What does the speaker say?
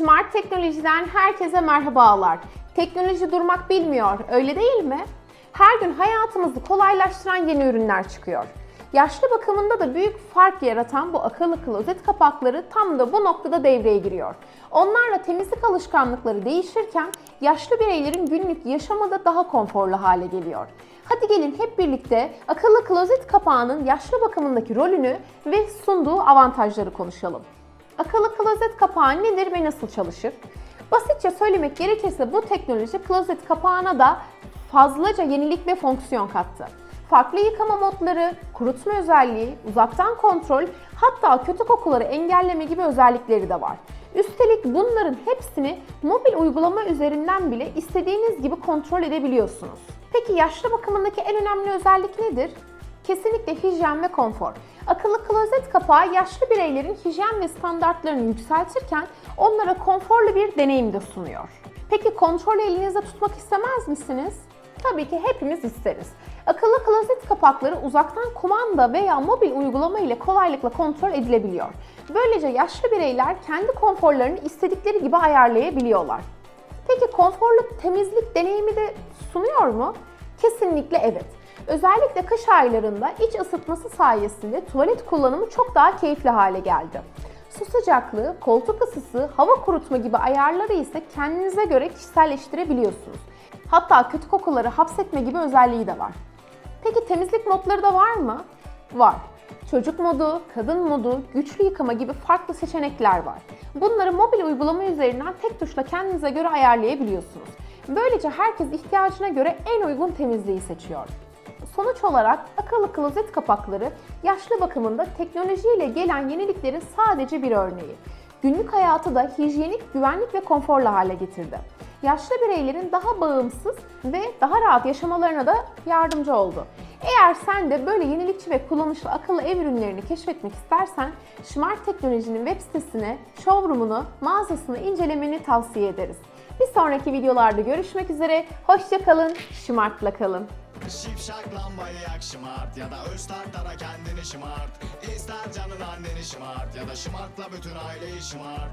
Smart Teknolojiden herkese merhabalar. Teknoloji durmak bilmiyor, öyle değil mi? Her gün hayatımızı kolaylaştıran yeni ürünler çıkıyor. Yaşlı bakımında da büyük fark yaratan bu akıllı klozet kapakları tam da bu noktada devreye giriyor. Onlarla temizlik alışkanlıkları değişirken yaşlı bireylerin günlük yaşamı da daha konforlu hale geliyor. Hadi gelin hep birlikte akıllı klozet kapağının yaşlı bakımındaki rolünü ve sunduğu avantajları konuşalım. Akıllı klozet kapağı nedir ve nasıl çalışır? Basitçe söylemek gerekirse bu teknoloji klozet kapağına da fazlaca yenilik ve fonksiyon kattı. Farklı yıkama modları, kurutma özelliği, uzaktan kontrol, hatta kötü kokuları engelleme gibi özellikleri de var. Üstelik bunların hepsini mobil uygulama üzerinden bile istediğiniz gibi kontrol edebiliyorsunuz. Peki yaşlı bakımındaki en önemli özellik nedir? Kesinlikle hijyen ve konfor. Akıllı klozet kapağı yaşlı bireylerin hijyen ve standartlarını yükseltirken onlara konforlu bir deneyim de sunuyor. Peki kontrolü elinizde tutmak istemez misiniz? Tabii ki hepimiz isteriz. Akıllı klozet kapakları uzaktan kumanda veya mobil uygulama ile kolaylıkla kontrol edilebiliyor. Böylece yaşlı bireyler kendi konforlarını istedikleri gibi ayarlayabiliyorlar. Peki konforlu temizlik deneyimi de sunuyor mu? Kesinlikle evet. Özellikle kış aylarında iç ısıtması sayesinde tuvalet kullanımı çok daha keyifli hale geldi. Su sıcaklığı, koltuk ısısı, hava kurutma gibi ayarları ise kendinize göre kişiselleştirebiliyorsunuz. Hatta kötü kokuları hapsetme gibi özelliği de var. Peki temizlik modları da var mı? Var. Çocuk modu, kadın modu, güçlü yıkama gibi farklı seçenekler var. Bunları mobil uygulama üzerinden tek tuşla kendinize göre ayarlayabiliyorsunuz. Böylece herkes ihtiyacına göre en uygun temizliği seçiyor. Sonuç olarak akıllı klozet kapakları yaşlı bakımında teknolojiyle gelen yeniliklerin sadece bir örneği. Günlük hayatı da hijyenik, güvenlik ve konforlu hale getirdi. Yaşlı bireylerin daha bağımsız ve daha rahat yaşamalarına da yardımcı oldu. Eğer sen de böyle yenilikçi ve kullanışlı akıllı ev ürünlerini keşfetmek istersen Smart Teknoloji'nin web sitesine, showroom'unu, mağazasını incelemeni tavsiye ederiz. Bir sonraki videolarda görüşmek üzere, hoşçakalın, Smart'la kalın. Şipşak lambayı yak şımart. Ya da öz tartara kendini şımart. İster canın anneni şımart. Ya da şımartla bütün aileyi şımart